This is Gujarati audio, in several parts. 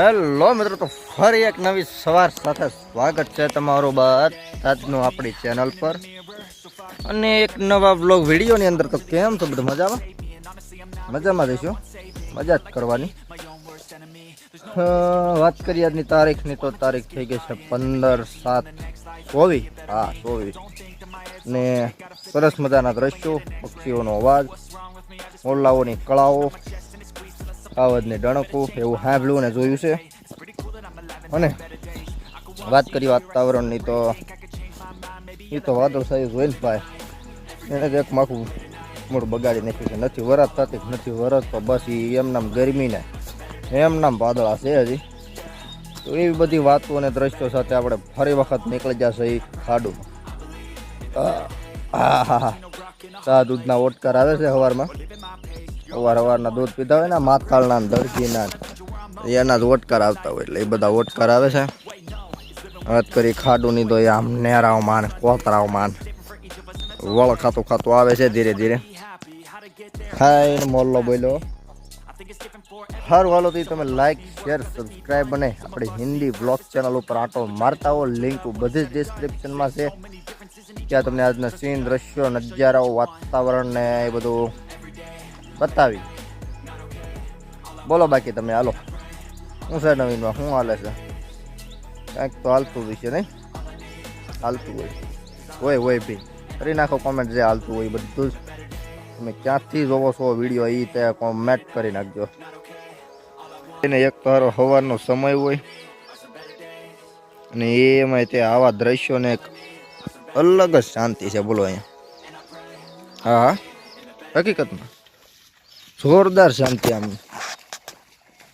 હેલો મિત્રો, તો ફરી એક નવી સવાર સાથે સ્વાગત છે તમારું બધાનું આપણી ચેનલ પર. અને એક નવા બ્લોગ વિડીયોની અંદર તો કેમ છો બધું મજામાં? મજામાં જઈશું મજા જ કરવાની. વાત કરીએ આજની તારીખની તો તારીખ થઈ ગઈ છે પંદર સાત ચોવીસ. હા, ચોવીસ. ને સરસ મજાના દ્રશ્યો, પક્ષીઓનો અવાજ ઓલાઓની કળાઓ આવડને ડણકું એવું સાંભળ્યું ને જોયું છે. અને વાત કરી વાતાવરણની તો એ તો વાદળ સાહેબ જોઈને ભાઈ. એને જ એક માખું મૂળ બગાડી નાખ્યું છે. નથી વરસ થતી નથી વરસ, તો બસ એ એમનામ ગરમીને એમનામ વાદળા છે હજી. તો એવી બધી વાતો અને દ્રશ્યો સાથે આપણે ફરી વખત નીકળી જશે એ ખાડું. હા હા હા ચા દૂધના ઓટકાર આવે છે સવારમાં સવાર સવારના દૂધ પીતા હોય ને માથાળના ને એના જ ઓટકાર આવતા હોય એટલે એ બધા ઓટકાર આવે છે. વાત કરી ખાડુની તો એ આમ નેરાવમાં માન વળ ખાતું ખાતું આવે છે ધીરે ધીરે. ખાઈને મોલ્લો બોલ્યો. સારું હાલો તો તમે લાઈક શેર સબસ્ક્રાઈબ અને આપણી હિન્દી બ્લોગ ચેનલ ઉપર આટો મારતા હો. લિંક બધી જ ડિસ્ક્રિપ્શનમાં છે. ત્યાં તમને આજના સીન દ્રશ્યો, નજારાઓ, વાતાવરણ ને એ બધું બતાવી. બોલો બાકી તમે, હાલો. શું છે નવીનમાં શું હાલે છે? કાંઈક તો હાલતું હોય છે નહીં? હાલતું હોય. હોય હોય ભી કરી નાખો કોમેન્ટ જે હાલતું હોય બધું જ. તમે ક્યાંથી જોવો છો વીડિયો એ તે કોમેન્ટ કરી નાખજો. એને એક તો હારો સવારનો સમય હોય. અને એમાં તે આવા દ્રશ્યોને એક અલગ જ શાંતિ છે, બોલો અહીંયા. હા હા. હકીકતમાં. જોરદાર શાંતિ આમ.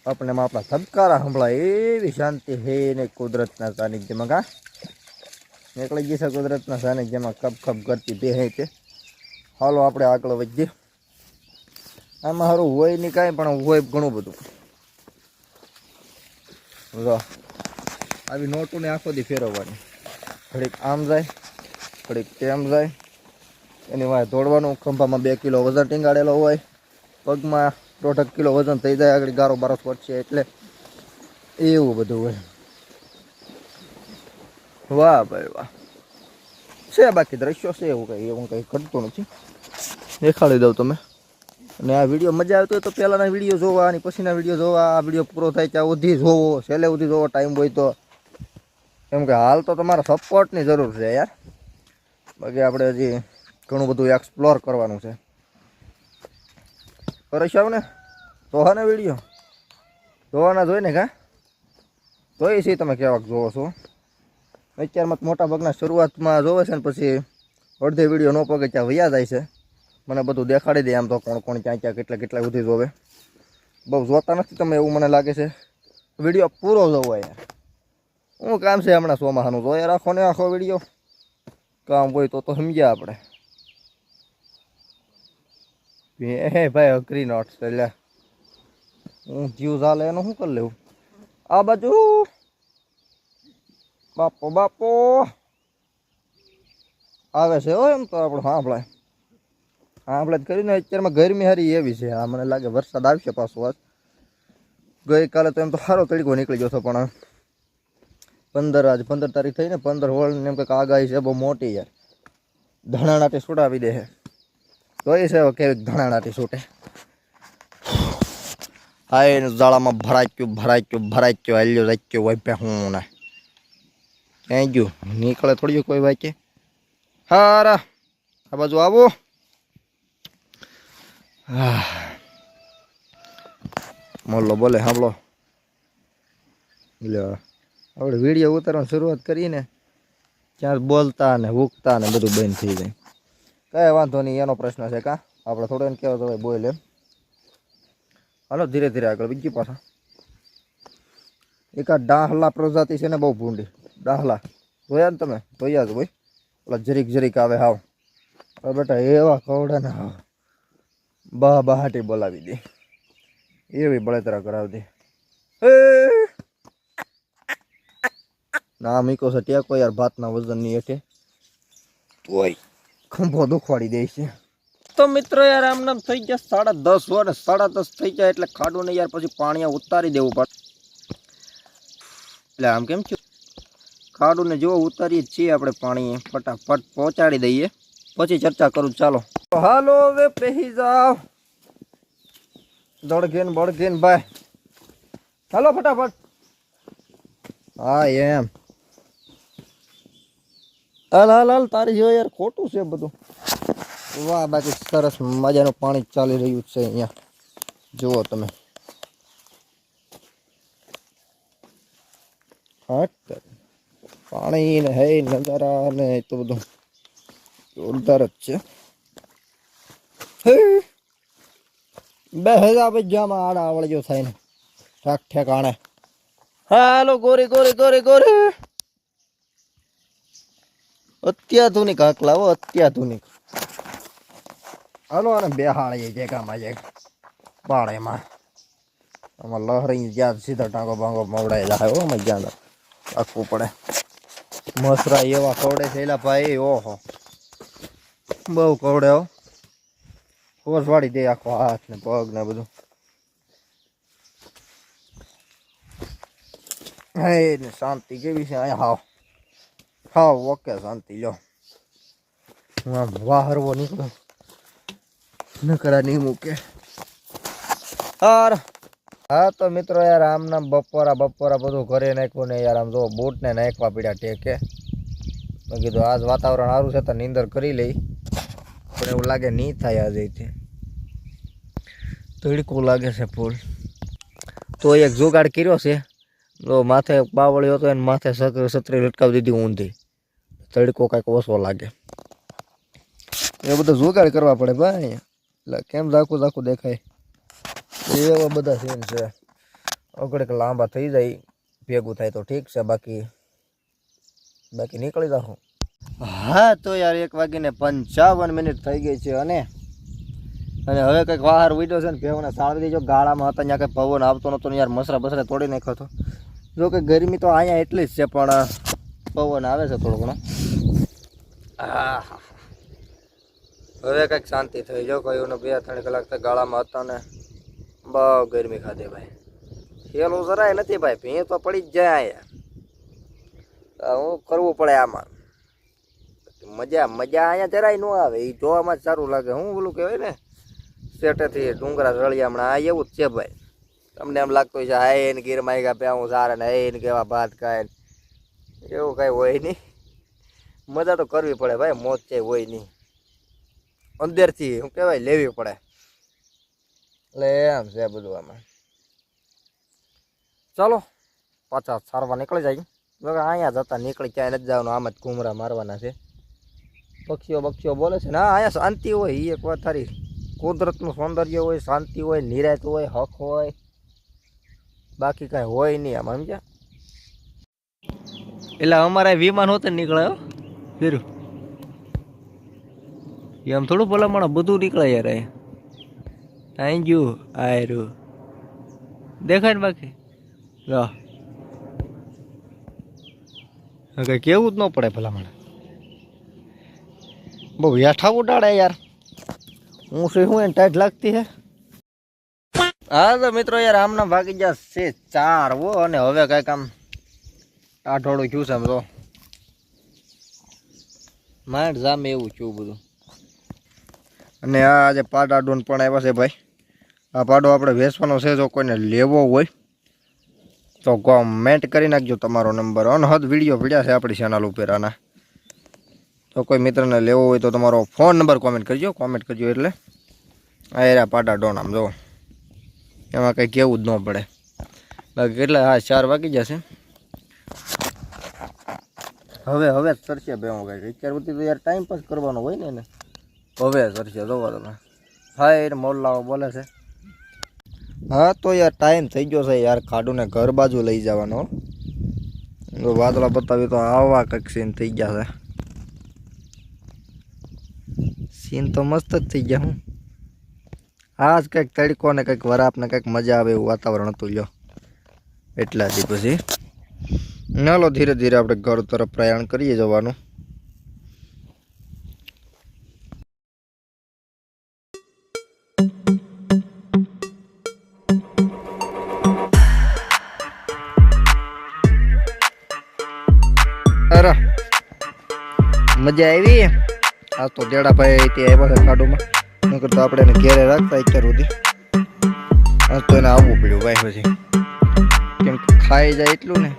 આપણે આપણા ધબકારા સંભળાય, એવી શાંતિ હે ને કુદરતના સાનિધ્યમાં કા નીકળી ગઈ છે કુદરતના સાનિધ્યમાં કપ કપ કરતી બે હે તે. હાલો આપણે આગળ વધીએ. આમાં સારું હોય નહીં કાંઈ, પણ હોય ઘણું બધું. જો આવી નોટોને આખો દી ફેરવવાની. ઘડીક આમ જાય, ઘડીક તેમ જાય. એની વાય દોડવાનું ખંભામાં બે કિલો વજન ટીંગાડેલો હોય. પગમાં દોઢ કિલો વજન થઈ જાય, આગળ ગારો બારો પડશે એટલે એવું બધું હોય. વાહ ભાઈ વાહ. છે બાકી દ્રશ્યો છે, એવું કંઈ એવું કંઈ કરતું નથી. દેખાડી દઉં તમે અને આ વીડિયો મજા આવતો હોય તો પહેલાંના વીડિયો જોવા અને પછીના વીડિયો જોવા. આ વીડિયો પૂરો થાય ત્યાં સુધી જોવો, છેલ્લે સુધી જોવો, ટાઈમ હોય તો. કેમ કે હાલ તો તમારા સપોર્ટની જરૂર છે યાર. બાકી આપણે હજી ઘણું બધું એક્સપ્લોર કરવાનું છે. કરીશું ને જોવા ને વીડિયો જોવાના જોઈને કા? જોઈ છે તમે કેવાક જોવો છો. અત્યારમાં મોટા ભાગના શરૂઆતમાં જોવે છે ને પછી અડધે વીડિયો ન પગે ત્યાં વૈયા જાય છે. મને બધું દેખાડી દે આમ તો કોણ કોણ ક્યાં ક્યાં કેટલા કેટલા સુધી જોવે. બહુ જોતા નથી તમે એવું મને લાગે છે. વીડિયો પૂરો જોવો યાર શું કામ છે હમણાં સોમાહાનું? જોયા રાખો ને આખો વીડિયો કામ હોય તો તો સમજ્યા આપણે. હે ભાઈ અઘરી નોટ એટલે હું જીવ ચાલે, એનું શું કરી લેવું? આ બાજુ. બાપો બાપો. આવે છે, હો, એમ તો આપણે હા સાંભળે જ કરીને અત્યારમાં ગરમી હારી એવી છે. આ મને લાગે વરસાદ આવશે પાછો આજ. ગઈકાલે તો એમ તો સારો તડકો નીકળી ગયો હતો, પણ પંદર, આજ પંદર તારીખ થઈને પંદર હોળ ને એમ કંઈક આગાહી છે, બહુ મોટી યાર. ધણા નાટે છોડાવી દે છે. જોઈ છે કેવી ધણાણાટી છૂટે. હા એનું જાળામાં ભરાચ્યું ભરાઈ ગયું હાલ્યો, રાખ્યો, હોય પે હું ને. ક્યાંય ગયું? નીકળે થોડી કોઈ વાંચે હારા, આ બાજુ આવો. હા મોલ્લો બોલે સાંભળો લ્યો આપણે વીડિયો ઉતારવાની શરૂઆત કરીને ત્યાં બોલતા ને ઉગતા ને બધું બંધ થઈ જાય. કાંઈ વાંધો નહીં, એનો પ્રશ્ન છે કા? આપણે થોડો એને કહેવો તો ભાઈ બોલ એમ. હાલો, ધીરે ધીરે આગળ, બીજી પાછા એક આ ડાહલા પ્રજાતિ છે ને બહુ ભૂંડી. ડાહલા. જોયા ને તમે? જોયા જ ભાઈ ઓલા જરીક જરીક આવે, હાવ. બેટા એવા કવડા ને હાવ. બા બહાટી બોલાવી દે. એવી બળતરા કરાવી દે. ના, મીકો છે, ટેકો યાર, ભાતના વજનની હેઠે. તોય ખંભો દુખવાડી દે છે. તો મિત્રો યાર, આમ નામ થઈ ગયા સાડા દસ ને સાડા દસ થઈ જાય એટલે ખાડું ને યાર પછી પાણી ઉતારી દેવું પડે. એટલે આમ કેમ થયું? ખાડું ને જો ઉતારીએ છીએ આપણે પાણી ફટાફટ પહોંચાડી દઈએ. પછી ચર્ચા કરું, ચાલો. હાલો હવે પહેરી જાઓ. દોડઘેન બળઘેન ભાઈ. ચાલો ફટાફટ. હા, એમ. હાલ હાલ હાલ, તારી જો યાર ખોટું છે બધું. વાહ, બાકી સરસ મજાનું પાણી ચાલી રહ્યું છે અહીંયા. જુઓ તમે. હટ, પાણી ને હે, નજારા ને એ તો બધું જોરદાર જ છે. હે. બે હજાર પૈસામાં આડા આવડજો થાય ને. ઠાક ઠેકાણે. હાલો, ગોરી ગોરી ગોરી ગોરી. અત્યાધુનિક હકલા હો અત્યાધુનિક. હાલો, અને બેહાળીએ જેગામાં જે પાળેમાં આમાં લહરી જ્યાં સીધા ટાંગો ભાંગો મવડાઈ જાય અમે જ્યાં રાખવું પડે. મસરા એવા કવડે છે, એલા ભાઈ, ઓહો. બહુ કવડે, હો. હોશ વાળી દે આખો હાથ ને પગ ને બધું. હે, ને શાંતિ કેવી છે અહીંયા હાવ. હાવ ઓકે શાંતિ લો હું આમ વાહરવો નીકળું. નકરા નહીં મૂકે. હાર. હા તો મિત્રો યાર આમ નામ બપોરા બપોરા બધું ઘરે નાખ્યું ને યાર, આમ જો બૂટને નાખવા પડ્યા ટેકે. મેં કીધું, આજ વાતાવરણ સારું છે તો નીંદર કરી લઈ. પણ એવું લાગે નહીં થાય આજે તે. તડકું લાગે છે ફૂલ. તો એક જુગાડ કર્યો છે. તો માથે બાવળ્યો હતો એને માથે છત્રી લટકાવી દીધી ઊંધી. તડકો કાંઈક ઓછો લાગે. એ બધું જોગાડ કરવા પડે ભાઈ એટલે કેમ ઝાખું ઝાખું દેખાય? એવા બધા સીન છે. અગડેક લાંબા થઈ જાય, ભેગું થાય તો ઠીક છે, બાકી બાકી નીકળી જાઉં હા, તો યાર એક વાગીને પંચાવન મિનિટ થઈ ગઈ છે અને અને હવે કંઈક બહાર ઉડ્યો છે ને ભેવને સાળી દીજો. ગાળામાં હતા, ત્યાં કંઈ પવન આવતો નહોતો યાર, મસરા બસરા તોડી નાખ્યો હતો. જો કે ગરમી તો અહીંયા એટલી જ છે, પણ પવન આવે છે થોડો ઘણો. હવે કંઈક શાંતિ થઈ. જો એવું બે ત્રણ કલાક તો ગાળામાં હતા ને, બહુ ગરમી ખાધે ભાઈ. ખેલું જરાય નથી ભાઈ ભીં તો પડી જ જાય અહીંયા. હું કરવું પડે આમાં. મજા મજા અહીંયા જરાય ન આવે. એ જોવામાં જ સારું લાગે. હું બોલું કહેવાય ને સેટેથી ડુંગરા રળિયા હમણાં. આ એવું જ છે ભાઈ. તમને એમ લાગતું છે, હા એને ગીર માગ્યા પ્યા હું સારા ને એને કેવા ભાત ખાય એવું કાંઈ હોય નહીં. મજા તો કરવી પડે ભાઈ, મોજ છે હોય નહીં. અંદરથી શું કહેવાય, લેવી પડે. એટલે એમ છે બધું આમાં. ચાલો, પાછા સારવા નીકળી જાય. જો અહીંયા જતા નીકળી ક્યાંય નથી જવાનું, આમ જ ઘૂમરા મારવાના છે. પક્ષીઓ બક્ષીઓ બોલે છે ના અહીંયા શાંતિ હોય એ એક વાત થારી કુદરતનું સૌંદર્ય હોય, શાંતિ હોય નિરાત હોય, હક હોય. બાકી કાંઈ હોય નહીં આમાં સમજ્યા? એટલે અમારે વિમાન હોતે નીકળાયો હો. ફેરું. એમ થોડું ભલામણ બધું નીકળે યાર અહીંયા થેન્ક યુ આયરું દેખાય ને બાકી? લો. કઈ કેવું જ ન પડે ભલામણ. બહુ હેઠા ઉડાડે યાર. હું શું હું એને ટાઈટ લાગતી હે? હા, તો મિત્રો યાર, આમના ભાગી ગયા છે ચાર વો અને હવે કાંઈક આમ ટાઢોળું થયું છે આમ તો. માંડ જામે એવું થયું બધું. અને આ આજે પાડા ડોન પણ આવ્યા છે ભાઈ. આ પાડો આપણે વેચવાનો છે, જો કોઈને લેવો હોય, તો કોમેન્ટ કરી નાખજો તમારો નંબર. અનહદ વીડિયો પડ્યા છે આપણી ચેનલ ઉપર આના. તો કોઈ મિત્રને લેવો હોય તો તમારો ફોન નંબર કોમેન્ટ કરજો. કોમેન્ટ કરજો એટલે. આ એરા પાટા ડોન આમ જો. એમાં કંઈ કહેવું જ ન પડે. બાકી કેટલા? હા ચાર વાગી જશે. હવે હવે જ સરશે બે હું કંઈક. અત્યાર સુધી તો યાર ટાઈમ પાસ કરવાનો હોય ને એને. હવે સરશે જોવો તમે હા એ મોલ્લાઓ બોલે છે. હા તો યાર ટાઈમ થઈ ગયો છે યાર. ખાડુને ઘર બાજુ લઈ જવાનો. જો વાદળા બતાવી તો આવા કંઈક સીન થઈ ગયા છે. સીન તો મસ્ત જ થઈ ગયા હું. आज कई तड़को ने कंक वरा आपने कंक मज़ा आए वातावरण तुल्य एट्ला पी नो धीरे धीरे अपने घर तरफ़ प्रयाण कर मज़ा आई आज तो देड़ा भाई ती નકર તો આપણે એને ઘેરે રાખતા અત્યાર સુધી. આ તો એને આવવું પડ્યું ભાઈ પછી. કેમ કે ખાઈ જાય એટલું ને.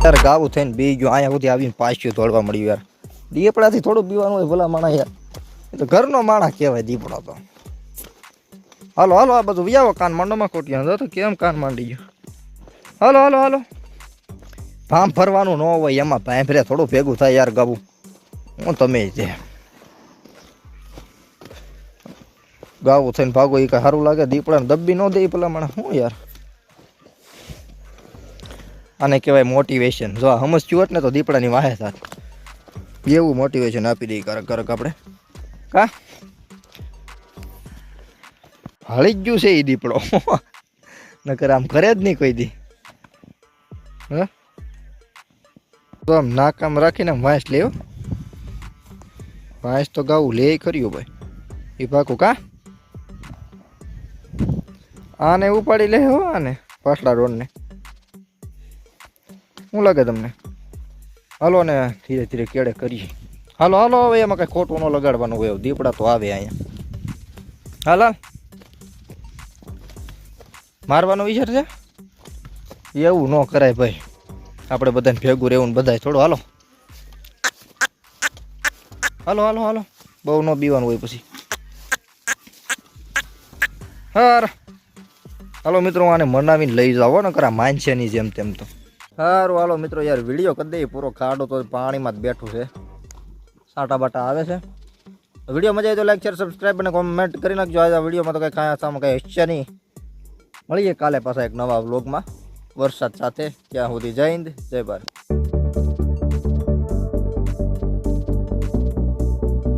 ત્યારે ગાવું થઈને બી ગયું, અહીંયા સુધી આવીને પાછું દોડવા મળ્યું યાર. દીપડાથી થોડું પીવાનું હોય ભલા માણા યાર. એ તો ઘરનો માણા કહેવાય દીપડો તો. હાલો હાલો, આ બધું વ્યાવો કાન માંડોમાં કોટિયા જો તો કેમ કાન માંડી ગયો. હાલો હાલો હાલો. ભામ ફરવાનું ન હોય, એમાં ભાંભરે થોડું ભેગું થાય યાર ગાવું. હું તમે છે ગાવું થઈને ભાગો એ કાંઈ સારું લાગે દીપડાને દબ્બી ન દે પેલા મને શું યાર? આને કહેવાય મોટિવેશન જો આ સમજ્યું હોત ને તો દીપડાની વાહે થાત. એવું મોટિવેશન આપી દઈએ કરક કરક આપણે. કા? હળી જ ગયું છે એ દીપડો. નકર આમ કરે જ નહીં કોઈ દી. હે? તો આમ નાકામ રાખીને વાંસ લેવો વાંસ તો ગાવું લે કર્યું ભાઈ. એ પાકું કા? આને ઉપાડી લે હો આને, પાછલા રોડને. શું લાગે તમને? હાલો ને ધીરે ધીરે કેળે કરીએ. હાલો હાલો, હવે એમાં કાંઈ ખોટું ન લગાડવાનું હોય દીપડા તો આવે અહીંયા. હાલ. મારવાનો વિચાર છે? એવું ન કરાય ભાઈ. આપણે બધાને ભેગું રહેવું ને બધાય. થોડું હાલો. હાલો હાલો હાલો. બહુ ન બીવાનું હોય પછી. હાર. હાલો મિત્રો આને મનાવીને લઈ જાઓ ને કરા માનશે જેમ તેમ તો. સારું, હાલો મિત્રો, યાર વીડિયો કરી દઈએ, પૂરો ખાડો તો પાણીમાં જ બેઠું છે. સાટા બાટા આવે છે. વીડિયો મજા આવી તો લાઈક શેર સબસ્ક્રાઈબ અને કોમેન્ટ કરી નાખજો. આજે વિડીયોમાં તો કંઈ કાંઈ આસામાં કંઈ હશે નહીં. મળીએ કાલે પાછા એક નવા વ્લોગમાં વરસાદ સાથે ત્યાં સુધી જય હિન્દ, જય ભારત.